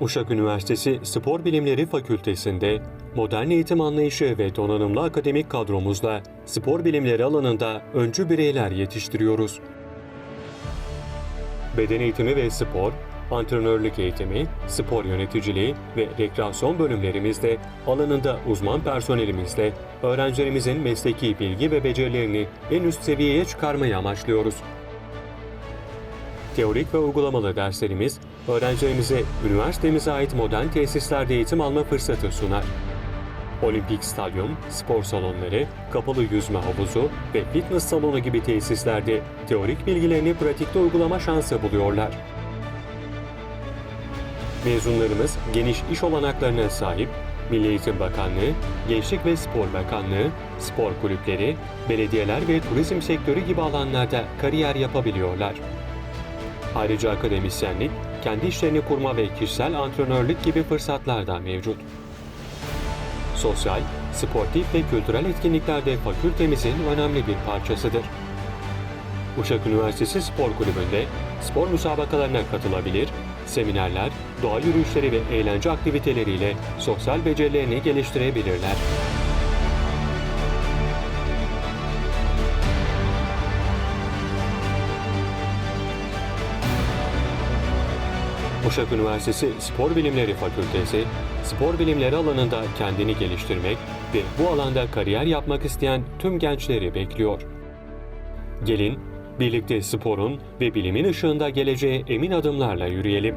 Uşak Üniversitesi Spor Bilimleri Fakültesi'nde modern eğitim anlayışı ve donanımlı akademik kadromuzla spor bilimleri alanında öncü bireyler yetiştiriyoruz. Beden eğitimi ve spor, antrenörlük eğitimi, spor yöneticiliği ve rekreasyon bölümlerimizde alanında uzman personelimizle öğrencilerimizin mesleki bilgi ve becerilerini en üst seviyeye çıkarmayı amaçlıyoruz. Teorik ve uygulamalı derslerimiz öğrencilerimize üniversitemize ait modern tesislerde eğitim alma fırsatı sunar. Olimpik stadyum, spor salonları, kapalı yüzme havuzu ve fitness salonu gibi tesislerde teorik bilgilerini pratikte uygulama şansı buluyorlar. Mezunlarımız geniş iş olanaklarına sahip, Milli Eğitim Bakanlığı, Gençlik ve Spor Bakanlığı, spor kulüpleri, belediyeler ve turizm sektörü gibi alanlarda kariyer yapabiliyorlar. Ayrıca akademisyenlik, kendi işlerini kurma ve kişisel antrenörlük gibi fırsatlar da mevcut. Sosyal, sportif ve kültürel etkinlikler de fakültemizin önemli bir parçasıdır. Uşak Üniversitesi Spor Kulübü'nde spor müsabakalarına katılabilir, seminerler, doğa yürüyüşleri ve eğlence aktiviteleriyle sosyal becerilerini geliştirebilirler. Uşak Üniversitesi Spor Bilimleri Fakültesi, spor bilimleri alanında kendini geliştirmek ve bu alanda kariyer yapmak isteyen tüm gençleri bekliyor. Gelin, birlikte sporun ve bilimin ışığında geleceğe emin adımlarla yürüyelim.